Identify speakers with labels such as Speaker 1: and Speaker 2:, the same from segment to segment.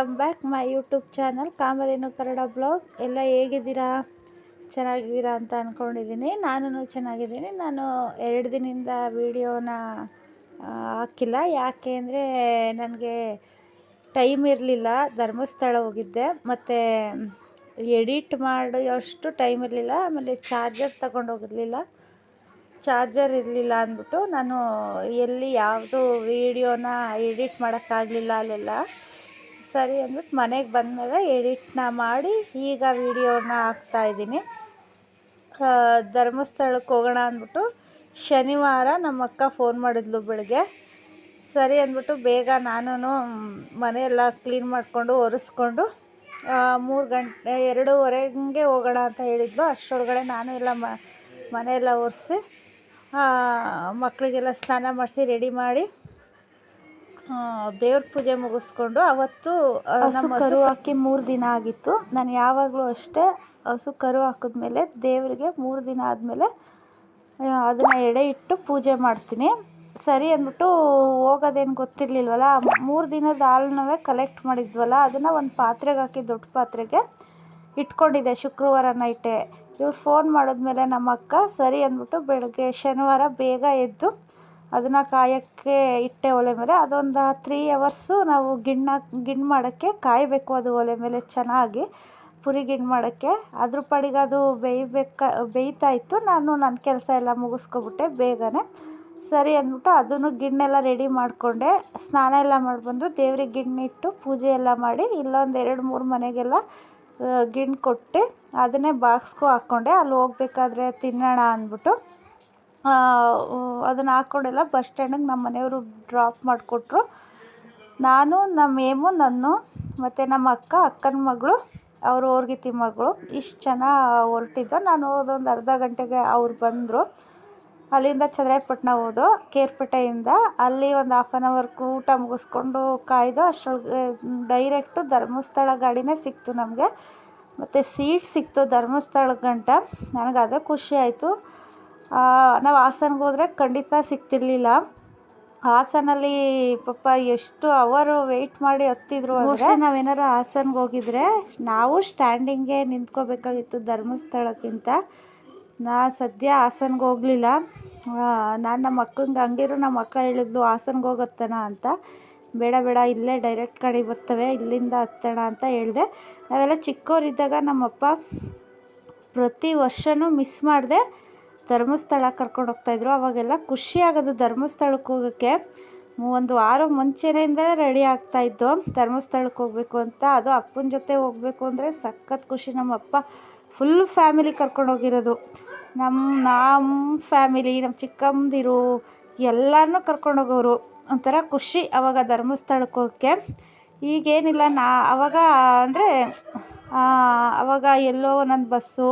Speaker 1: Welcome back my YouTube channel Kamadhenu Kannada blog. ಎಲ್ಲ ಹೇಗಿದ್ದೀರಾ? ಚೆನ್ನಾಗಿದ್ದೀರಾ ಅಂತ ಅಂದ್ಕೊಂಡಿದ್ದೀನಿ ನಾನು ಚೆನ್ನಾಗಿದ್ದೀನಿ. ನಾನು ಎರಡು ದಿನದಿಂದ ವೀಡಿಯೋನ ಹಾಕಿಲ್ಲ. ಯಾಕೆ ಅಂದರೆ ನನಗೆ ಟೈಮ್ ಇರಲಿಲ್ಲ. ಧರ್ಮಸ್ಥಳ ಹೋಗಿದ್ದೆ. ಮತ್ತು ಎಡಿಟ್ ಮಾಡೋಷ್ಟು ಟೈಮ್ ಇರಲಿಲ್ಲ. ಆಮೇಲೆ ಚಾರ್ಜರ್ ತಗೊಂಡು ಹೋಗಿರಲಿಲ್ಲ. ಚಾರ್ಜರ್ ಇರಲಿಲ್ಲ ಅಂದ್ಬಿಟ್ಟು ನಾನು ಎಲ್ಲಿ ಯಾವುದು ವೀಡಿಯೋನ ಎಡಿಟ್ ಮಾಡೋಕ್ಕಾಗಲಿಲ್ಲ ಅಲ್ಲೆಲ್ಲ. ಸರಿ ಅಂದ್ಬಿಟ್ಟು ಮನೆಗೆ ಬಂದಮೇಲೆ ಎಡಿಟ್ನ ಮಾಡಿ ಈಗ ವೀಡಿಯೋನ ಹಾಕ್ತಾಯಿದ್ದೀನಿ ಧರ್ಮಸ್ಥಳಕ್ಕೆ ಹೋಗೋಣ ಅಂದ್ಬಿಟ್ಟು ಶನಿವಾರ ನಮ್ಮ ಅಕ್ಕ ಫೋನ್ ಮಾಡಿದ್ಲು ಬೆಳಗ್ಗೆ. ಸರಿ ಅಂದ್ಬಿಟ್ಟು ಬೇಗ ನಾನು ಮನೆಯೆಲ್ಲ ಕ್ಲೀನ್ ಮಾಡಿಕೊಂಡು ಒರೆಸ್ಕೊಂಡು ಮೂರು ಗಂಟೆ, ಎರಡೂವರೆಗೆ ಹೋಗೋಣ ಅಂತ ಹೇಳಿದ್ಲು. ಅಷ್ಟರೊಳಗಡೆ ನಾನು ಎಲ್ಲ ಮನೆಯೆಲ್ಲ ಒರೆಸಿ ಮಕ್ಕಳಿಗೆಲ್ಲ ಸ್ನಾನ ಮಾಡಿಸಿ, ರೆಡಿ ಮಾಡಿ ದೇವ್ರ ಪೂಜೆ ಮುಗಿಸ್ಕೊಂಡು ಅವತ್ತು ಹಸು ಕರು ಹಾಕಿ ಮೂರು ದಿನ ಆಗಿತ್ತು. ನಾನು ಯಾವಾಗಲೂ ಅಷ್ಟೇ ಹಸು ಕರು ಹಾಕಿದ್ಮೇಲೆ ದೇವರಿಗೆ ಮೂರು ದಿನ ಆದಮೇಲೆ ಅದನ್ನು ಎಡೆ ಇಟ್ಟು ಪೂಜೆ ಮಾಡ್ತೀನಿ. ಸರಿ ಅಂದ್ಬಿಟ್ಟು ಹೋಗೋದೇನು ಗೊತ್ತಿರಲಿಲ್ವಲ್ಲ ಮೂರು ದಿನದ ಹಾಲನ್ನವೇ ಕಲೆಕ್ಟ್ ಮಾಡಿದ್ವಲ್ಲ ಅದನ್ನು ಒಂದು ಪಾತ್ರೆಗೆ ಹಾಕಿ ದೊಡ್ಡ ಪಾತ್ರೆಗೆ ಇಟ್ಕೊಂಡಿದ್ದೆ ಶುಕ್ರವಾರ ನೈಟೇ. ಇವ್ರು ಫೋನ್ ಮಾಡಿದ್ಮೇಲೆ ನಮ್ಮ ಅಕ್ಕ ಸರಿ ಅಂದ್ಬಿಟ್ಟು ಬೆಳಗ್ಗೆ ಶನಿವಾರ ಬೇಗ ಎದ್ದು ಅದನ್ನು ಕಾಯೋಕ್ಕೆ ಇಟ್ಟೆ ಒಲೆ ಮೇಲೆ, ಅದೊಂದು ತ್ರೀ ಅವರ್ಸು ನಾವು ಗಿಣ್ಣ ಗಿಣ್ಣು ಮಾಡೋಕ್ಕೆ ಕಾಯಬೇಕು ಅದು ಒಲೆ ಮೇಲೆ ಚೆನ್ನಾಗಿ. ಪುರಿ ಗಿಣ್ಣು ಮಾಡೋಕ್ಕೆ. ಅದ್ರ ಪಾಡಿಗೆ ಅದು ಬೇಯಬೇಕಾ, ಬೇಯ್ತಾ ಇತ್ತು. ನಾನು ನನ್ನ ಕೆಲಸ ಎಲ್ಲ ಮುಗಿಸ್ಕೊಬಿಟ್ಟೆ ಬೇಗನೆ. ಸರಿ ಅಂದ್ಬಿಟ್ಟು ಅದನ್ನು ಗಿಣ್ಣೆಲ್ಲ ರೆಡಿ ಮಾಡಿಕೊಂಡೆ. ಸ್ನಾನ ಎಲ್ಲ ಮಾಡಿಬಂದು ದೇವ್ರಿಗೆ ಗಿಣ್ಣಿಟ್ಟು ಪೂಜೆ ಎಲ್ಲ ಮಾಡಿ ಇಲ್ಲೊಂದು ಎರಡು ಮೂರು ಮನೆಗೆಲ್ಲ ಗಿಣ್ಣು ಕೊಟ್ಟು ಅದನ್ನೇ ಬಾಕ್ಸ್ಗೂ ಹಾಕ್ಕೊಂಡೆ ಅಲ್ಲಿ ಹೋಗ್ಬೇಕಾದ್ರೆ ತಿನ್ನೋಣ ಅಂದ್ಬಿಟ್ಟು. ಅದನ್ನು ಹಾಕ್ಕೊಂಡೆಲ್ಲ ಬಸ್ ಸ್ಟ್ಯಾಂಡಿಗೆ ನಮ್ಮ ಮನೆಯವರು ಡ್ರಾಪ್ ಮಾಡಿಕೊಟ್ರು. ನಾನು ನಮ್ಮ ಏಮು ನಾನು ಮತ್ತು ನಮ್ಮ ಅಕ್ಕ, ಅಕ್ಕನ ಮಗಳು, ಅವರು ಅವ್ರಿಗೆ ಮಗಳು, ಇಷ್ಟು ಜನ ಹೊರಟಿದ್ದು. ನಾನು ಹೋದೊಂದು ಅರ್ಧ ಗಂಟೆಗೆ ಅವ್ರು ಬಂದರು. ಅಲ್ಲಿಂದ ಚನ್ನರಾಯಪಟ್ಟಣ ಹೋದೋ, ಕೇರ್ಪೇಟೆಯಿಂದ. ಅಲ್ಲಿ ಒಂದು ಹಾಫ್ ಆನ್ ಅವರ್ಗೆ ಊಟ ಮುಗಿಸ್ಕೊಂಡು ಕಾಯ್ದು, ಅಷ್ಟರೊಳಗೆ ಡೈರೆಕ್ಟು ಧರ್ಮಸ್ಥಳ ಗಾಡಿನೇ ಸಿಕ್ತು ನಮಗೆ. ಮತ್ತು ಸೀಟ್ ಸಿಕ್ತು ಧರ್ಮಸ್ಥಳ ಗಂಟ. ನನಗೆ ಅದೇ ಖುಷಿ ಆಯಿತು. ನಾವು ಹಾಸನ್ಗೆ ಹೋದರೆ ಖಂಡಿತ ಸಿಗ್ತಿರ್ಲಿಲ್ಲ. ಹಾಸನಲ್ಲಿ ಪಾಪ ಎಷ್ಟು ಅವರು ವೆಯ್ಟ್ ಮಾಡಿ ಹತ್ತಿದ್ರು ಅಂದರೆ ನಾವೇನಾರು ಹಾಸನ್ಗೆ ಹೋಗಿದ್ರೆ ನಾವು ಸ್ಟ್ಯಾಂಡಿಂಗೇ ನಿಂತ್ಕೋಬೇಕಾಗಿತ್ತು ಧರ್ಮಸ್ಥಳಕ್ಕಿಂತ. ನಾ ಸದ್ಯ ಹಾಸನ್ಗೆ ಹೋಗಲಿಲ್ಲ. ನಾನು ನಮ್ಮ ಅಕ್ಕಂಗೆ ಹಂಗಿರು ನಮ್ಮ ಅಕ್ಕ ಹೇಳಿದ್ಲು ಹಾಸನ್ಗೆ ಹೋಗತ್ತಣ ಅಂತ. ಬೇಡ ಬೇಡ, ಇಲ್ಲೇ ಡೈರೆಕ್ಟ್ ಕಡೆ ಬರ್ತವೆ, ಇಲ್ಲಿಂದ ಹತ್ತೋಣ ಅಂತ ಹೇಳಿದೆ. ನಾವೆಲ್ಲ ಚಿಕ್ಕವರಿದ್ದಾಗ ನಮ್ಮಪ್ಪ ಪ್ರತಿ ವರ್ಷವೂ ಮಿಸ್ ಮಾಡಿದೆ. ಧರ್ಮಸ್ಥಳ ಕರ್ಕೊಂಡು ಹೋಗ್ತಾಯಿದ್ರು ಅವಾಗೆಲ್ಲ ಖುಷಿ ಆಗೋದು ಧರ್ಮಸ್ಥಳಕ್ಕೆ ಹೋಗೋಕ್ಕೆ. ಒಂದು ವಾರ ಮುಂಚೆಯಿಂದಲೇ ರೆಡಿ ಆಗ್ತಾಯಿದ್ದು ಧರ್ಮಸ್ಥಳಕ್ಕೆ ಹೋಗಬೇಕು ಅಂತ. ಅದು ಅಪ್ಪನ ಜೊತೆ ಹೋಗಬೇಕು ಅಂದರೆ ಸಖತ್ ಖುಷಿ. ನಮ್ಮ ಅಪ್ಪ ಫುಲ್ ಫ್ಯಾಮಿಲಿ ಕರ್ಕೊಂಡು ಹೋಗಿರೋದು. ನಮ್ಮ ನಮ್ಮ ಫ್ಯಾಮಿಲಿ ನಮ್ಮ ಚಿಕ್ಕಮ್ಮದಿರು ಎಲ್ಲರನ್ನೂ ಕರ್ಕೊಂಡು ಹೋಗೋರು. ಒಂಥರ ಖುಷಿ ಅವಾಗ ಧರ್ಮಸ್ಥಳಕ್ಕೆ ಹೋಗೋಕ್ಕೆ. ಈಗೇನಿಲ್ಲ, ನಾ, ಅವಾಗ ಅಂದರೆ ಅವಾಗ ಎಲ್ಲೋ ಒಂದೊಂದು ಬಸ್ಸು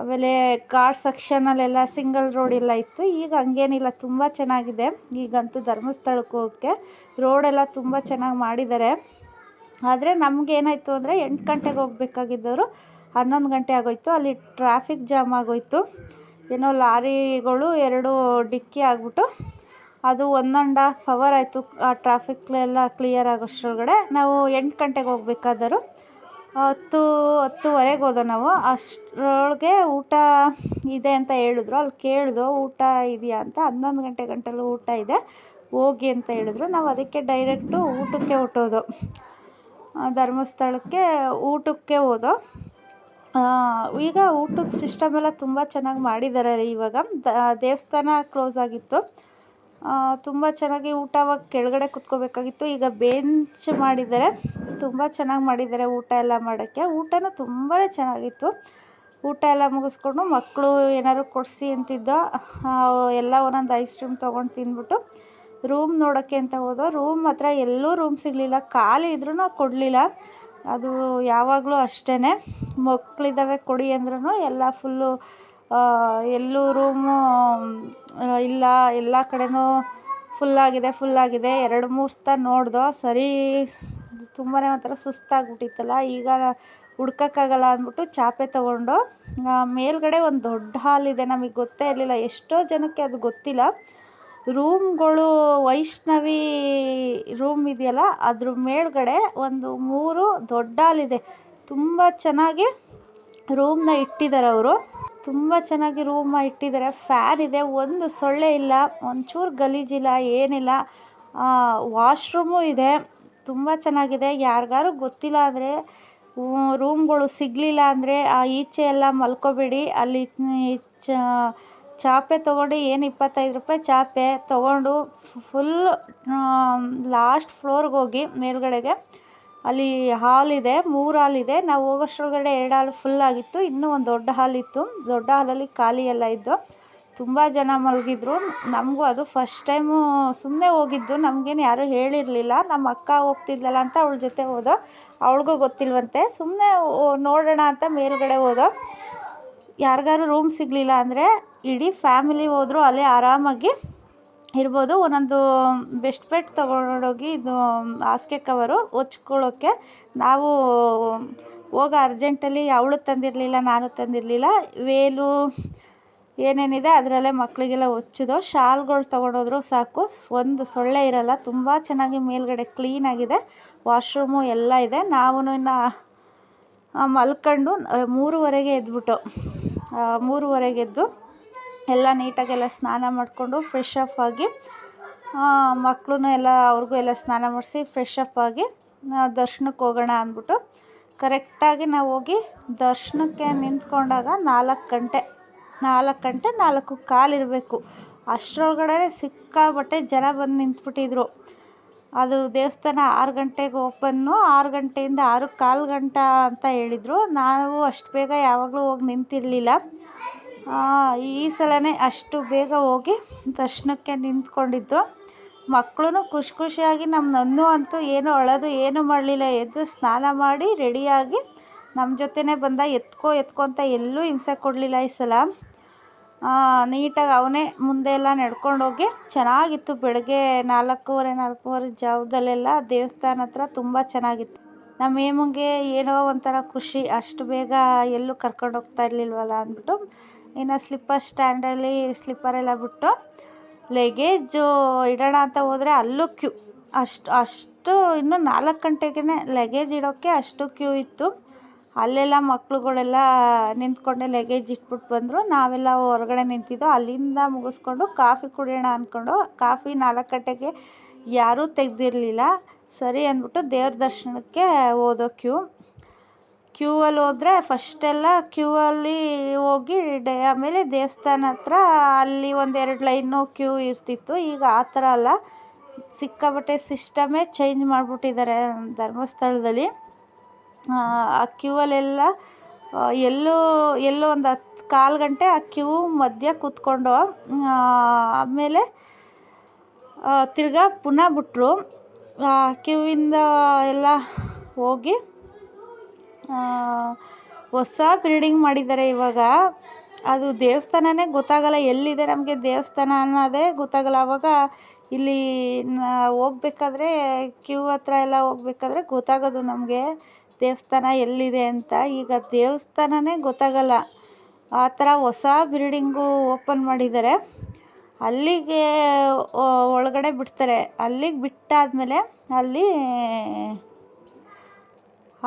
Speaker 1: ಆಮೇಲೆ ಕಾರ್ ಸೆಕ್ಷನಲ್ಲೆಲ್ಲ ಸಿಂಗಲ್ ರೋಡ್ ಎಲ್ಲ ಇತ್ತು. ಈಗ ಹಂಗೇನಿಲ್ಲ, ತುಂಬ ಚೆನ್ನಾಗಿದೆ. ಈಗಂತೂ ಧರ್ಮಸ್ಥಳಕ್ಕೆ ಹೋಗೋಕ್ಕೆ ರೋಡೆಲ್ಲ ತುಂಬ ಚೆನ್ನಾಗಿ ಮಾಡಿದ್ದಾರೆ. ಆದರೆ ನಮಗೇನಾಯಿತು ಅಂದರೆ ಎಂಟು ಗಂಟೆಗೆ ಹೋಗ್ಬೇಕಾಗಿದ್ದವರು ಹನ್ನೊಂದು ಗಂಟೆ ಆಗೋಯಿತು. ಅಲ್ಲಿ ಟ್ರಾಫಿಕ್ ಜಾಮ್ ಆಗೋಯಿತು. ಏನೋ ಲಾರಿಗಳು ಎರಡು ಡಿಕ್ಕಿ ಆಗಿಬಿಟ್ಟು ಅದು ಒನ್ ಆ್ಯಂಡ್ ಹಾಫ್ ಅವರ್ ಆಯಿತು ಆ ಟ್ರಾಫಿಕ್ಲೆಲ್ಲ ಕ್ಲಿಯರ್ ಆಗೋಷ್ಟ್ರೊಳಗಡೆ. ನಾವು ಎಂಟು ಗಂಟೆಗೆ ಹೋಗ್ಬೇಕಾದರು ಹತ್ತು, ಹತ್ತುವರೆಗೆ ಹೋದೋ ನಾವು, ಅಷ್ಟರೊಳಗೆ ಊಟ ಇದೆ ಅಂತ ಹೇಳಿದ್ರು. ಅಲ್ಲಿ ಕೇಳಿದೋ ಊಟ ಇದೆಯಾ ಅಂತ. ಹನ್ನೊಂದು ಗಂಟೆ ಗಂಟಲು ಊಟ ಇದೆ, ಹೋಗಿ ಅಂತ ಹೇಳಿದ್ರು. ನಾವು ಅದಕ್ಕೆ ಡೈರೆಕ್ಟು ಊಟಕ್ಕೆ ಹುಟ್ಟೋದು ಧರ್ಮಸ್ಥಳಕ್ಕೆ ಊಟಕ್ಕೆ ಹೋದೋ. ಈಗ ಊಟದ ಸಿಸ್ಟಮೆಲ್ಲ ತುಂಬ ಚೆನ್ನಾಗಿ ಮಾಡಿದ್ದಾರೆ ಇವಾಗ. ದೇವಸ್ಥಾನ ಕ್ಲೋಸ್ ಆಗಿತ್ತು. ತುಂಬ ಚೆನ್ನಾಗಿ ಊಟ ಅವಾಗ ಕೆಳಗಡೆ ಕುತ್ಕೋಬೇಕಾಗಿತ್ತು. ಈಗ ಬೆಂಚ್ ಮಾಡಿದ್ದಾರೆ. ತುಂಬ ಚೆನ್ನಾಗಿ ಮಾಡಿದ್ದಾರೆ ಊಟ ಎಲ್ಲ ಮಾಡೋಕ್ಕೆ. ಊಟನೂ ತುಂಬಾ ಚೆನ್ನಾಗಿತ್ತು. ಊಟ ಎಲ್ಲ ಮುಗಿಸ್ಕೊಂಡು ಮಕ್ಕಳು ಏನಾದ್ರು ಕೊಡಿಸಿ ಅಂತಿದ್ದ ಎಲ್ಲ ಒಂದೊಂದು ಐಸ್ ಕ್ರೀಮ್ ತೊಗೊಂಡು ತಿಂದ್ಬಿಟ್ಟು ರೂಮ್ ನೋಡೋಕ್ಕೆ ಅಂತ ಹೋದೋ ರೂಮ್ ಹತ್ರ ಎಲ್ಲೂ ರೂಮ್ ಸಿಗಲಿಲ್ಲ. ಖಾಲಿ ಇದ್ರೂ ಕೊಡಲಿಲ್ಲ. ಅದು ಯಾವಾಗಲೂ ಅಷ್ಟೇ ಮಕ್ಕಳಿದ್ದಾವೆ ಕೊಡಿ ಅಂದ್ರೂ ಎಲ್ಲ ಫುಲ್ಲು ಎಲ್ಲೂ ರೂಮು ಇಲ್ಲ, ಎಲ್ಲ ಕಡೆಯೂ ಫುಲ್ಲಾಗಿದೆ ಫುಲ್ಲಾಗಿದೆ ಎರಡು, ಮೂರು ಸತ ನೋಡ್ದೋ, ಸರಿ ತುಂಬಾ ಒಂಥರ ಸುಸ್ತಾಗಿಬಿಟ್ಟಿತ್ತಲ್ಲ, ಈಗ ಹುಡ್ಕೋಕ್ಕಾಗಲ್ಲ ಅಂದ್ಬಿಟ್ಟು ಚಾಪೆ ತೊಗೊಂಡು ಮೇಲ್ಗಡೆ ಒಂದು ದೊಡ್ಡ ಹಾಲ್ ಇದೆ, ನಮಗೆ ಗೊತ್ತೇ ಇರಲಿಲ್ಲ, ಎಷ್ಟೋ ಜನಕ್ಕೆ ಅದು ಗೊತ್ತಿಲ್ಲ. ರೂಮ್ಗಳು ವೈಷ್ಣವಿ ರೂಮ್ ಇದೆಯಲ್ಲ, ಅದ್ರ ಮೇಲ್ಗಡೆ ಒಂದು ಮೂರು ದೊಡ್ಡ ಹಾಲಿದೆ ತುಂಬ ಚೆನ್ನಾಗಿ ರೂಮ್ನ ಇಟ್ಟಿದ್ದಾರೆ ಅವರು. ತುಂಬ ಚೆನ್ನಾಗಿ ರೂಮ ಇಟ್ಟಿದ್ದಾರೆ. ಫ್ಯಾನ್ ಇದೆ, ಒಂದು ಸೊಳ್ಳೆ ಇಲ್ಲ, ಒಂಚೂರು ಗಲೀಜಿಲ್ಲ ಏನಿಲ್ಲ. ವಾಶ್ರೂಮು ಇದೆ, ತುಂಬ ಚೆನ್ನಾಗಿದೆ. ಯಾರಿಗಾರು ಗೊತ್ತಿಲ್ಲ ಅಂದರೆ ರೂಮ್ಗಳು ಸಿಗಲಿಲ್ಲ ಅಂದರೆ ಆ ಈಚೆ ಎಲ್ಲ ಮಲ್ಕೋಬೇಡಿ. ಅಲ್ಲಿ ಚಾಪೆ ತೊಗೊಂಡು ಏನು ಇಪ್ಪತ್ತೈದು ರೂಪಾಯಿ ಚಾಪೆ ತೊಗೊಂಡು ಫುಲ್ ಲಾಸ್ಟ್ ಫ್ಲೋರ್ಗೆ ಹೋಗಿ ಮೇಲ್ಗಡೆಗೆ ಅಲ್ಲಿ ಹಾಲ್ ಇದೆ, ಮೂರು ಹಾಲ್ ಇದೆ. ನಾವು ಹೋಗೋಷ್ಟ್ರೊಳಗಡೆ ಎರಡು ಹಾಲ್ ಫುಲ್ ಆಗಿತ್ತು. ಇನ್ನೂ ಒಂದು ದೊಡ್ಡ ಹಾಲ್ ಇತ್ತು. ದೊಡ್ಡ ಹಾಲಲ್ಲಿ ಖಾಲಿ ಎಲ್ಲ ಇದ್ದು ತುಂಬ ಜನ ಮಲಗಿದ್ರು. ನಮಗೂ ಅದು ಫಸ್ಟ್ ಟೈಮು ಸುಮ್ಮನೆ ಹೋಗಿದ್ದು. ನಮಗೇನು ಯಾರೂ ಹೇಳಿರಲಿಲ್ಲ. ನಮ್ಮ ಅಕ್ಕ ಹೋಗ್ತಿದ್ಲಲ್ಲ ಅಂತ ಅವಳ ಜೊತೆ ಹೋದೋ. ಅವಳಿಗೂ ಗೊತ್ತಿಲ್ವಂತೆ. ಸುಮ್ಮನೆ ನೋಡೋಣ ಅಂತ ಮೇಲ್ಗಡೆ ಹೋದೋ. ಯಾರಿಗಾರು ರೂಮ್ ಸಿಗಲಿಲ್ಲ ಅಂದರೆ ಇಡೀ ಫ್ಯಾಮಿಲಿ ಹೋದರೂ. ಅಲ್ಲೇ ಆರಾಮಾಗಿ ಇರ್ಬೋದು. ಒಂದೊಂದು ಬೆಸ್ಟ್ ಬೆಡ್ ತೊಗೊಂಡೋಗಿ ಇದು ಹಾಸಿಗೆ ಕವರು ಹೊಚ್ಕೊಳ್ಳೋಕ್ಕೆ ನಾವು ಹೋಗೋ ಅರ್ಜೆಂಟಲ್ಲಿ ಅವಳು ತಂದಿರಲಿಲ್ಲ, ನಾನು ತಂದಿರಲಿಲ್ಲ. ವೇಲು ಏನೇನಿದೆ ಅದರಲ್ಲೇ ಮಕ್ಕಳಿಗೆಲ್ಲ ಹೊಚ್ಚಿದೋ ಶಾಲ್ಗಳು ತೊಗೊಂಡೋದ್ರು ಸಾಕು. ಒಂದು ಸೊಳ್ಳೆ ಇರಲ್ಲ, ತುಂಬ ಚೆನ್ನಾಗಿ ಮೇಲ್ಗಡೆ ಕ್ಲೀನಾಗಿದೆ ವಾಶ್ರೂಮು ಎಲ್ಲ ಇದೆ. ನಾವು ಇನ್ನು ಮಲ್ಕೊಂಡು ಮೂರುವರೆಗೆ ಎದ್ಬಿಟ್ಟು ಮೂರುವರೆಗೆ ಎದ್ದು ಎಲ್ಲ ನೀಟಾಗೆಲ್ಲ ಸ್ನಾನ ಮಾಡಿಕೊಂಡು ಫ್ರೆಶ್ ಅಪ್ ಆಗಿ ಮಕ್ಳೂ ಎಲ್ಲ ಅವ್ರಿಗೂ ಎಲ್ಲ ಸ್ನಾನ ಮಾಡಿಸಿ ಫ್ರೆಶ್ ಅಪ್ ಆಗಿ ದರ್ಶನಕ್ಕೆ ಹೋಗೋಣ ಅಂದ್ಬಿಟ್ಟು ಕರೆಕ್ಟಾಗಿ ನಾವು ಹೋಗಿ ದರ್ಶನಕ್ಕೆ ನಿಂತ್ಕೊಂಡಾಗ ನಾಲ್ಕು ಗಂಟೆ ನಾಲ್ಕು ಗಂಟೆ ನಾಲ್ಕು ಕಾಲು ಇರಬೇಕು. ಅಷ್ಟರೊಳಗಡೆ ಸಿಕ್ಕಾಬಟ್ಟೆ ಜನ ಬಂದು ನಿಂತ್ಬಿಟ್ಟಿದ್ರು. ಅದು ದೇವಸ್ಥಾನ ಆರು ಗಂಟೆಗೆ ಓಪನ್ನು, ಆರು ಗಂಟೆಯಿಂದ ಆರು ಕಾಲು ಗಂಟೆ ಅಂತ ಹೇಳಿದರು. ನಾವು ಅಷ್ಟು ಬೇಗ ಯಾವಾಗಲೂ ಹೋಗಿ ನಿಂತಿರಲಿಲ್ಲ. ಈ ಸಲವೇ ಅಷ್ಟು ಬೇಗ ಹೋಗಿ ದರ್ಶನಕ್ಕೆ ನಿಂತ್ಕೊಂಡಿದ್ದು. ಮಕ್ಕಳೂ ಖುಷಿ ಖುಷಿಯಾಗಿ ನಮ್ಮ ನನ್ನೂ ಅಂತೂ ಏನು ಅಳೋದು ಏನು ಮಾಡಲಿಲ್ಲ, ಎದ್ದು ಸ್ನಾನ ಮಾಡಿ ರೆಡಿಯಾಗಿ ನಮ್ಮ ಜೊತೆನೇ ಬಂದ. ಎತ್ಕೋ ಎತ್ಕೋ ಅಂತ ಎಲ್ಲೂ ಹಿಂಸೆ ಕೊಡಲಿಲ್ಲ ಈ ಸಲ. ನೀಟಾಗಿ ಅವನೇ ಮುಂದೆ ಎಲ್ಲ ನಡ್ಕೊಂಡೋಗಿ ಚೆನ್ನಾಗಿತ್ತು. ಬೆಳಗ್ಗೆ ನಾಲ್ಕೂವರೆ ನಾಲ್ಕೂವರೆ ಜಾವದಲ್ಲೆಲ್ಲ ದೇವಸ್ಥಾನ ಹತ್ರ ತುಂಬ ಚೆನ್ನಾಗಿತ್ತು. ನಮ್ಮ ಹೇಮಂಗೆ ಏನೋ ಒಂಥರ ಖುಷಿ. ಅಷ್ಟು ಬೇಗ ಎಲ್ಲೂ ಕರ್ಕೊಂಡು ಹೋಗ್ತಾ ಇರಲಿಲ್ವಲ್ಲ ಅಂದ್ಬಿಟ್ಟು ಇನ್ನು ಸ್ಲಿಪ್ಪರ್ ಸ್ಟ್ಯಾಂಡಲ್ಲಿ ಸ್ಲಿಪ್ಪರೆಲ್ಲ ಬಿಟ್ಟು ಲಗೇಜು ಇಡೋಣ ಅಂತ ಹೋದರೆ ಅಲ್ಲೂ ಕ್ಯೂ ಅಷ್ಟು ಅಷ್ಟು ಇನ್ನೂ ನಾಲ್ಕು ಗಂಟೆಗೇ ಲಗೇಜ್ ಇಡೋಕ್ಕೆ ಅಷ್ಟು ಕ್ಯೂ ಇತ್ತು. ಅಲ್ಲೆಲ್ಲ ಮಕ್ಳುಗಳೆಲ್ಲ ನಿಂತ್ಕೊಂಡೆ ಲಗೇಜ್ ಇಟ್ಬಿಟ್ಟು ಬಂದರು. ನಾವೆಲ್ಲ ಹೊರಗಡೆ ನಿಂತಿದ್ದೋ ಅಲ್ಲಿಂದ ಮುಗಿಸ್ಕೊಂಡು ಕಾಫಿ ಕುಡಿಯೋಣ ಅಂದ್ಕೊಂಡು ಕಾಫಿ ನಾಲ್ಕು ಗಂಟೆಗೆ ಯಾರೂ ತೆಗೆದಿರಲಿಲ್ಲ. ಸರಿ ಅಂದ್ಬಿಟ್ಟು ದೇವ್ರ ದರ್ಶನಕ್ಕೆ ಹೋದೋ ಕ್ಯೂ ಕ್ಯೂ ಅಲ್ಲಿ ಹೋದ್ರೆ ಫಸ್ಟೆಲ್ಲ ಕ್ಯೂ ಅಲ್ಲಿ ಹೋಗಿ ಡೇ, ಆಮೇಲೆ ದೇವಸ್ಥಾನ ಹತ್ರ ಅಲ್ಲಿ ಒಂದೆರಡು ಲೈನು ಕ್ಯೂ ಇರ್ತಿತ್ತು. ಈಗ ಆ ಥರ ಅಲ್ಲ. ಸಿಕ್ಕಾಪಟ್ಟೆ ಸಿಸ್ಟಮೇ ಚೇಂಜ್ ಮಾಡಿಬಿಟ್ಟಿದ್ದಾರೆ ಧರ್ಮಸ್ಥಳದಲ್ಲಿ. ಆ ಕ್ಯೂ ಅಲ್ಲೆಲ್ಲ ಎಲ್ಲೋ ಎಲ್ಲೋ ಒಂದು ಹತ್ತು ಕಾಲು ಗಂಟೆ ಆ ಕ್ಯೂ ಮಧ್ಯ ಕೂತ್ಕೊಂಡು ಆಮೇಲೆ ತಿರ್ಗಾ ಪುನಃ ಬಿಟ್ರು. ಆ ಕ್ಯೂವಿಂದ ಎಲ್ಲ ಹೋಗಿ ಹೊಸ ಬಿಲ್ಡಿಂಗ್ ಮಾಡಿದ್ದಾರೆ ಇವಾಗ. ಅದು ದೇವಸ್ಥಾನನೇ ಗೊತ್ತಾಗಲ್ಲ, ಎಲ್ಲಿದೆ ನಮಗೆ ದೇವಸ್ಥಾನ ಅನ್ನೋದೇ ಗೊತ್ತಾಗಲ್ಲ. ಆವಾಗ ಇಲ್ಲಿ ಹೋಗ್ಬೇಕಾದ್ರೆ ಕ್ಯೂ ಹತ್ರ ಎಲ್ಲ ಹೋಗ್ಬೇಕಾದ್ರೆ ಗೊತ್ತಾಗೋದು ನಮಗೆ, ದೇವಸ್ಥಾನ ಎಲ್ಲಿದೆ ಅಂತ. ಈಗ ದೇವಸ್ಥಾನನೇ ಗೊತ್ತಾಗಲ್ಲ. ಆ ಥರ ಹೊಸ ಬಿಲ್ಡಿಂಗು ಓಪನ್ ಮಾಡಿದ್ದಾರೆ. ಅಲ್ಲಿಗೆ ಒಳಗಡೆ ಬಿಡ್ತಾರೆ. ಅಲ್ಲಿಗೆ ಬಿಟ್ಟಾದಮೇಲೆ ಅಲ್ಲಿ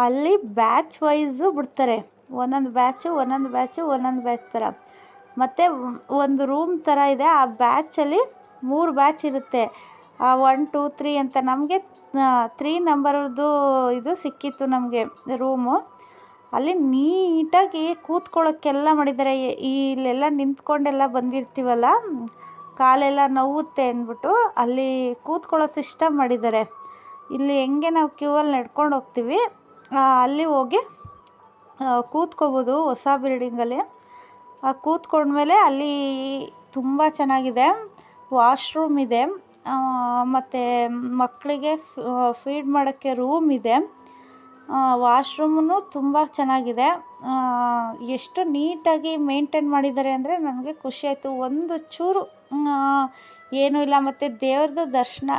Speaker 1: ಅಲ್ಲಿ ಬ್ಯಾಚ್ ವೈಸು ಬಿಡ್ತಾರೆ. ಒಂದೊಂದು ಬ್ಯಾಚು ಒಂದೊಂದು ಬ್ಯಾಚು ಒಂದೊಂದು ಬ್ಯಾಚ್ ಥರ ಮತ್ತು ಒಂದು ರೂಮ್ ಥರ ಇದೆ. ಆ ಬ್ಯಾಚಲ್ಲಿ ಮೂರು ಬ್ಯಾಚ್ ಇರುತ್ತೆ. ಒನ್ ಟೂ ತ್ರೀ ಅಂತ ನಮಗೆ ತ್ರೀ ನಂಬರ್ದು ಇದು ಸಿಕ್ಕಿತ್ತು ನಮಗೆ ರೂಮು ಅಲ್ಲಿ ನೀಟಾಗಿ ಕೂತ್ಕೊಳ್ಳೋಕ್ಕೆಲ್ಲ ಮಾಡಿದ್ದಾರೆ. ಇಲ್ಲೆಲ್ಲ ನಿಂತ್ಕೊಂಡೆಲ್ಲ ಬಂದಿರ್ತೀವಲ್ಲ, ಕಾಲೆಲ್ಲ ನೋವುತ್ತೆ ಅಂದ್ಬಿಟ್ಟು ಅಲ್ಲಿ ಕೂತ್ಕೊಳ್ಳೋ ಸಿಸ್ಟಮ್ ಮಾಡಿದ್ದಾರೆ. ಇಲ್ಲಿ ಹೆಂಗೆ ನಾವು ಕ್ಯೂ ಅಲ್ಲಿ ನಡ್ಕೊಂಡು ಹೋಗ್ತೀವಿ ಅಲ್ಲಿ ಹೋಗಿ ಕೂತ್ಕೋಬೋದು ಹೊಸ ಬಿಲ್ಡಿಂಗಲ್ಲಿ. ಕೂತ್ಕೊಂಡ್ಮೇಲೆ ಅಲ್ಲಿ ತುಂಬ ಚೆನ್ನಾಗಿದೆ. ವಾಶ್ರೂಮ್ ಇದೆ. ಮತ್ತು ಮಕ್ಕಳಿಗೆ ಫೀಡ್ ಮಾಡೋಕ್ಕೆ ರೂಮ್ ಇದೆ. ವಾಶ್ರೂಮೂ ತುಂಬ ಚೆನ್ನಾಗಿದೆ. ಎಷ್ಟು ನೀಟಾಗಿ ಮೇಂಟೈನ್ ಮಾಡಿದ್ದಾರೆ ಅಂದರೆ ನನಗೆ ಖುಷಿ ಆಯಿತು. ಒಂದು ಚೂರು ಏನೂ ಇಲ್ಲ. ಮತ್ತು ದೇವ್ರದ್ದು ದರ್ಶನ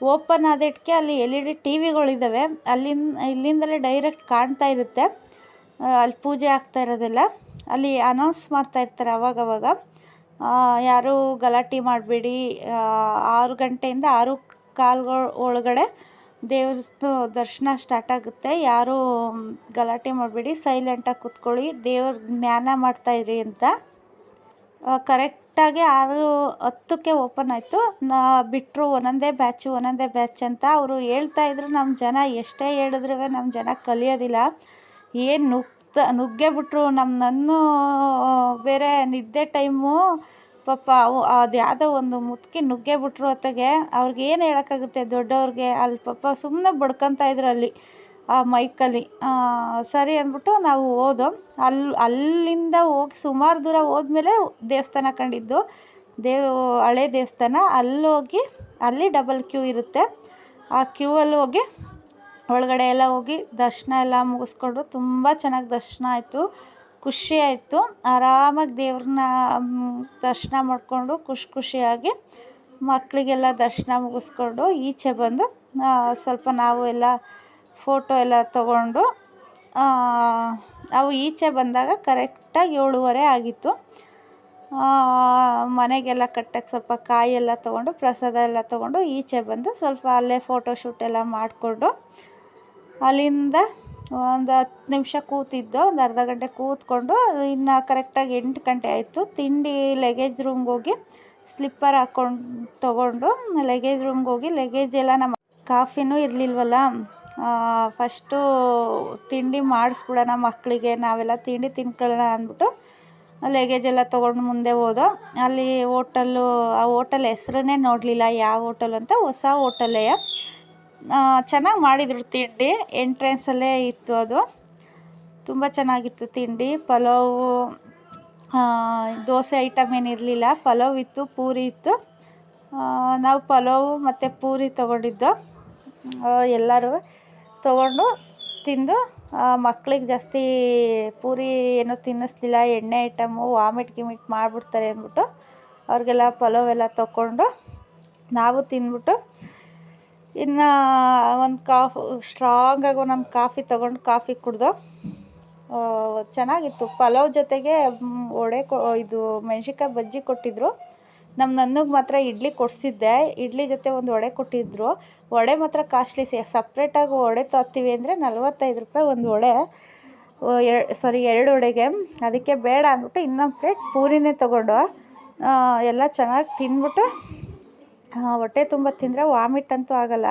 Speaker 1: ಓಪನ್ ಆದಿಟ್ಕೆ ಅಲ್ಲಿ ಎಲ್ ಇ ಡಿ ಟಿ ವಿಗಳಿದ್ದಾವೆ ಅಲ್ಲಿಂದ ಇಲ್ಲಿಂದಲೇ ಡೈರೆಕ್ಟ್ ಕಾಣ್ತಾ ಇರುತ್ತೆ. ಅಲ್ಲಿ ಪೂಜೆ ಆಗ್ತಾ ಇರೋದೆಲ್ಲ. ಅಲ್ಲಿ ಅನೌನ್ಸ್ ಮಾಡ್ತಾ ಇರ್ತಾರೆ ಅವಾಗವಾಗ. ಯಾರೂ ಗಲಾಟೆ ಮಾಡಬೇಡಿ. ಆರು ಗಂಟೆಯಿಂದ ಆರು ಕಾಲ್ಗಳ ಒಳಗಡೆ ದೇವ್ರದ್ದು ದರ್ಶನ ಸ್ಟಾರ್ಟ್ ಆಗುತ್ತೆ. ಯಾರೂ ಗಲಾಟೆ ಮಾಡಬೇಡಿ. ಸೈಲೆಂಟಾಗಿ ಕೂತ್ಕೊಳ್ಳಿ. ದೇವ್ರ ಜ್ಞಾನ ಮಾಡ್ತಾಯಿರಿ ಅಂತ. ಕರೆಕ್ಟಾಗಿ ಆರು ಹತ್ತಕ್ಕೆ ಓಪನ್ ಆಯಿತು. ನಾ ಬಿಟ್ಟರು ಒಂದೊಂದೇ ಬ್ಯಾಚು, ಒಂದೊಂದೇ ಬ್ಯಾಚ್ ಅಂತ ಅವರು ಹೇಳ್ತಾ ಹೇಳ್ತಾಯಿದ್ರು ನಮ್ಮ ಜನ ಎಷ್ಟೇ ಹೇಳಿದ್ರೂ ನಮ್ಮ ಜನ ಕಲಿಯೋದಿಲ್ಲ. ಏನು ನುಗ್ತ, ನುಗ್ಗೆ ಬಿಟ್ರು ನಮ್ಮ ನನ್ನ ಬೇರೆ ನಿದ್ದೆ ಟೈಮು ಪಾಪ ಅವು, ಅದು ಯಾವುದೋ ಒಂದು ಮುದುಕಿ ನುಗ್ಗೆ ಬಿಟ್ರು ಹೊತ್ತಿಗೆ ಅವ್ರಿಗೆ ಏನು ಹೇಳೋಕ್ಕಾಗುತ್ತೆ ದೊಡ್ಡವ್ರಿಗೆ. ಅಲ್ಲಿ ಪಾಪ ಸುಮ್ಮನೆ ಬಡ್ಕೊತಾ ಇದ್ರು ಅಲ್ಲಿ. ಆ ಮೈಕಲ್ಲಿ. ಸರಿ ಅಂದ್ಬಿಟ್ಟು ನಾವು ಹೋದೋ ಅಲ್ಲಿ ಅಲ್ಲಿಂದ ಹೋಗಿ ಸುಮಾರು ದೂರ ಹೋದ್ಮೇಲೆ ದೇವಸ್ಥಾನ ಕಂಡಿದ್ದು. ದೇವ್, ಹಳೆ ದೇವಸ್ಥಾನ. ಅಲ್ಲೋಗಿ, ಅಲ್ಲಿ ಡಬಲ್ ಕ್ಯೂ ಇರುತ್ತೆ. ಆ ಕ್ಯೂ ಅಲ್ಲಿ ಹೋಗಿ ಒಳಗಡೆ ಎಲ್ಲ ಹೋಗಿ ದರ್ಶನ ಎಲ್ಲ ಮುಗಿಸ್ಕೊಂಡು ತುಂಬ ಚೆನ್ನಾಗಿ ದರ್ಶನ ಆಯಿತು. ಖುಷಿ ಆಯಿತು. ಆರಾಮಾಗಿ ದೇವ್ರನ್ನ ದರ್ಶನ ಮಾಡಿಕೊಂಡು ಖುಷಿ ಖುಷಿಯಾಗಿ ಮಕ್ಕಳಿಗೆಲ್ಲ ದರ್ಶನ ಮುಗಿಸ್ಕೊಂಡು ಈಚೆ ಬಂದು ಸ್ವಲ್ಪ ನಾವು ಎಲ್ಲ ಫೋಟೋ ಎಲ್ಲ ತಗೊಂಡು ನಾವು ಈಚೆ ಬಂದಾಗ ಕರೆಕ್ಟಾಗಿ ಏಳುವರೆ ಆಗಿತ್ತು. ಮನೆಗೆಲ್ಲ ಕಟ್ಟಕ್ಕೆ ಸ್ವಲ್ಪ ಕಾಯಿ ಎಲ್ಲ ತೊಗೊಂಡು, ಪ್ರಸಾದ ಎಲ್ಲ ತೊಗೊಂಡು ಈಚೆ ಬಂದು ಸ್ವಲ್ಪ ಅಲ್ಲೇ ಫೋಟೋ ಶೂಟ್ ಎಲ್ಲ ಮಾಡಿಕೊಂಡು, ಅಲ್ಲಿಂದ ಒಂದು ಹತ್ತು ನಿಮಿಷ ಕೂತಿದ್ದು, ಒಂದು ಅರ್ಧ ಗಂಟೆ ಕೂತ್ಕೊಂಡು, ಇನ್ನು ಕರೆಕ್ಟಾಗಿ ಎಂಟು ಗಂಟೆ ಆಯಿತು. ತಿಂಡಿ ಲಗೇಜ್ ರೂಮ್ಗೆ ಹೋಗಿ ಸ್ಲಿಪ್ಪರ್ ಹಾಕ್ಕೊಂಡು ತೊಗೊಂಡು ಲಗೇಜ್ ರೂಮ್ಗೆ ಹೋಗಿ ಲಗೇಜ್ ಎಲ್ಲ ನಮ್ಮ ಕಾಫಿನೂ ಇರಲಿಲ್ವಲ್ಲ ಫಸ್ಟು ತಿಂಡಿ ಮಾಡಿಸ್ಬಿಡೋಣ ಮಕ್ಕಳಿಗೆ ನಾವೆಲ್ಲ ತಿಂಡಿ ತಿನ್ಕೊಳ್ಳೋಣ ಅಂದ್ಬಿಟ್ಟು ಲಗೇಜ್ ಎಲ್ಲ ತೊಗೊಂಡು ಮುಂದೆ ಹೋದೋ. ಅಲ್ಲಿ ಹೋಟಲ್ಲು ಆ ಹೋಟೆಲ್ ಹೆಸ್ರನ್ನೇ ನೋಡಲಿಲ್ಲ, ಯಾವ ಹೋಟೆಲ್ ಅಂತ, ಹೊಸ ಹೋಟೆಲ್ಲೇ ಚೆನ್ನಾಗಿ ಮಾಡಿದರು ತಿಂಡಿ ಎಂಟ್ರೆನ್ಸಲ್ಲೇ ಇತ್ತು ಅದು. ತುಂಬ ಚೆನ್ನಾಗಿತ್ತು ತಿಂಡಿ, ಪಲಾವು ದೋಸೆ ಐಟಮ್ ಏನಿರಲಿಲ್ಲ ಪಲಾವ್ ಇತ್ತು, ಪೂರಿ ಇತ್ತು. ನಾವು ಪಲಾವು ಮತ್ತು ಪೂರಿ ತೊಗೊಂಡಿದ್ದು. ಎಲ್ಲರೂ ತೊಗೊಂಡು ತಿಂದು ಮಕ್ಳಿಗೆ ಜಾಸ್ತಿ ಪೂರಿ ಏನೂ ತಿನ್ನಿಸ್ಲಿಲ್ಲ, ಎಣ್ಣೆ ಐಟಮು, ವಾಮಿಟ್ ಗಿಮಿಟ್ ಮಾಡಿಬಿಡ್ತಾರೆ ಅಂದ್ಬಿಟ್ಟು ಅವ್ರಿಗೆಲ್ಲ ಪಲಾವ್ ಎಲ್ಲ ತೊಗೊಂಡು ನಾವು ತಿಂದ್ಬಿಟ್ಟು ಇನ್ನು ಒಂದು ಕಾಫ್ ಸ್ಟ್ರಾಂಗಾಗಿ ಒಂದೊಂದು ಕಾಫಿ ತೊಗೊಂಡು ಕಾಫಿ ಕುಡಿದು ಚೆನ್ನಾಗಿತ್ತು. ಪಲಾವ್ ಜೊತೆಗೆ ವಡೆ ಕೊ, ಇದು ಮೆಣ್ಸಿನ್ಕಾಯಿ ಬಜ್ಜಿ ಕೊಟ್ಟಿದ್ದರು ನಮ್ಮ ನನ್ನಗೆ ಮಾತ್ರ ಇಡ್ಲಿ ಕೊಡಿಸಿದ್ದೆ. ಇಡ್ಲಿ ಜೊತೆ ಒಂದು ವಡೆ ಕೊಟ್ಟಿದ್ದರು ವಡೆ ಮಾತ್ರ ಕಾಸ್ಟ್ಲಿ ಸಪ್ರೇಟಾಗಿ ವಡೆ ತರ್ತೀವಿ ಅಂದರೆ ನಲ್ವತ್ತೈದು ರೂಪಾಯಿ ಒಂದು ವಡೆ. ಸಾರಿ ಎರಡು ವಡೆಗೆ. ಅದಕ್ಕೆ ಬೇಡ ಅಂದ್ಬಿಟ್ಟು ಇನ್ನೊಂದು ಪ್ಲೇಟ್ ಪೂರಿನೇ ತೊಗೊಂಡು ಎಲ್ಲ ಚೆನ್ನಾಗಿ ತಿಂದ್ಬಿಟ್ಟು ಹೊಟ್ಟೆ ತುಂಬ ತಿಂದರೆ ವಾಮಿಟ್ ಅಂತೂ ಆಗಲ್ಲ.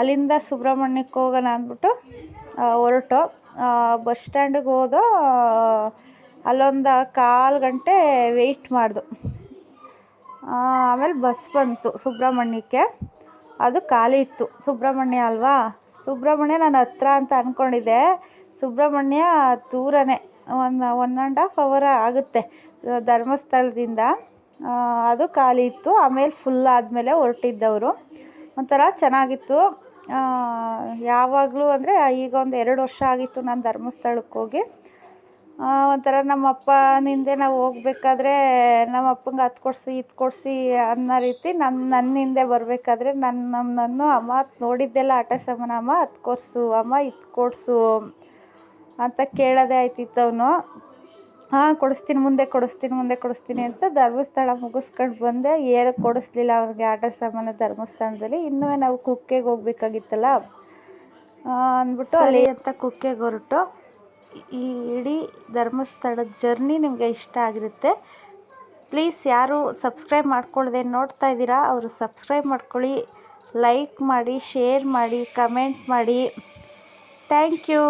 Speaker 1: ಅಲ್ಲಿಂದ ಸುಬ್ರಹ್ಮಣ್ಯಕ್ಕೆ ಹೋಗೋಣ ಅಂದ್ಬಿಟ್ಟು ಹೊರಟು. ಬಸ್ ಸ್ಟ್ಯಾಂಡಿಗೆ ಹೋದೋ ಅಲ್ಲೊಂದು ಕಾಲು ಗಂಟೆ ವೆಯ್ಟ್ ಮಾಡ್ದು. ಆಮೇಲೆ ಬಸ್ ಬಂತು ಸುಬ್ರಹ್ಮಣ್ಯಕ್ಕೆ. ಅದು ಖಾಲಿ ಇತ್ತು. ಸುಬ್ರಹ್ಮಣ್ಯ ಅಲ್ವಾ? ಸುಬ್ರಹ್ಮಣ್ಯ ನಾನು ಹತ್ರ ಅಂತ ಅಂದ್ಕೊಂಡಿದ್ದೆ ಸುಬ್ರಹ್ಮಣ್ಯ ದೂರನೇ, ಒಂದು ಒನ್ ಆ್ಯಂಡ್ ಹಾಫ್ ಅವರ್ ಆಗುತ್ತೆ ಧರ್ಮಸ್ಥಳದಿಂದ. ಅದು ಖಾಲಿ ಇತ್ತು. ಆಮೇಲೆ ಫುಲ್ ಆದಮೇಲೆ ಹೊರಟಿದ್ದವರು. ಒಂಥರ ಚೆನ್ನಾಗಿತ್ತು. ಯಾವಾಗಲೂ ಅಂದರೆ ಈಗ ಒಂದು ಎರಡು ವರ್ಷ ಆಗಿತ್ತು ನಾನು ಧರ್ಮಸ್ಥಳಕ್ಕೆ ಹೋಗಿ. ಒಂಥರ ನಮ್ಮ ಅಪ್ಪನಿಂದೆ ನಾವು ಹೋಗ್ಬೇಕಾದ್ರೆ ನಮ್ಮ ಅಪ್ಪಂಗೆ ಅದು ಕೊಡಿಸಿ ಇದು ಕೊಡಿಸಿ ಅನ್ನೋ ರೀತಿ ನನ್ನ ನನ್ನ ಹಿಂದೆ ಬರಬೇಕಾದ್ರೆ ನನ್ನ ನನ್ನನ್ನು ಅಮ್ಮ ನೋಡಿದ್ದೆಲ್ಲ ಆಟ ಸಾಮಾನು ಅಮ್ಮ ಅದು ಕೊಡಿಸು ಅಮ್ಮ ಇದು ಕೊಡಿಸು ಅಂತ ಕೇಳೋದೇ ಆಯ್ತಿತ್ತು ಅವನು. ಹಾಂ ಕೊಡಿಸ್ತೀನಿ ಮುಂದೆ ಕೊಡಿಸ್ತೀನಿ ಮುಂದೆ ಕೊಡಿಸ್ತೀನಿ ಅಂತ ಧರ್ಮಸ್ಥಳ ಮುಗಿಸ್ಕೊಂಡು ಬಂದೆ. ಏನು ಕೊಡಿಸ್ಲಿಲ್ಲ ಅವ್ರಿಗೆ ಆಟ ಸಾಮಾನು ಧರ್ಮಸ್ಥಳದಲ್ಲಿ. ಇನ್ನೂ ನಾವು ಕುಕ್ಕೆಗೆ ಹೋಗ್ಬೇಕಾಗಿತ್ತಲ್ಲ? ಅಂದ್ಬಿಟ್ಟು ಅಲ್ಲಿ ಅಂತ ಕುಕ್ಕೆಗೆ ಹೊರಟು. ಈ ಇಡೀ ಧರ್ಮಸ್ಥಳದ ಜರ್ನಿ ನಿಮಗೆ ಇಷ್ಟ ಆಗಿರುತ್ತೆ. ಪ್ಲೀಸ್ ಯಾರು ಸಬ್ಸ್ಕ್ರೈಬ್ ಮಾಡ್ಕೊಳ್ಳದೆ ನೋಡ್ತಾ ಇದ್ದೀರಾ, ಅವರು ಸಬ್ಸ್ಕ್ರೈಬ್ ಮಾಡ್ಕೊಳ್ಳಿ ಲೈಕ್ ಮಾಡಿ ಶೇರ್ ಮಾಡಿ ಕಮೆಂಟ್ ಮಾಡಿ. Thank you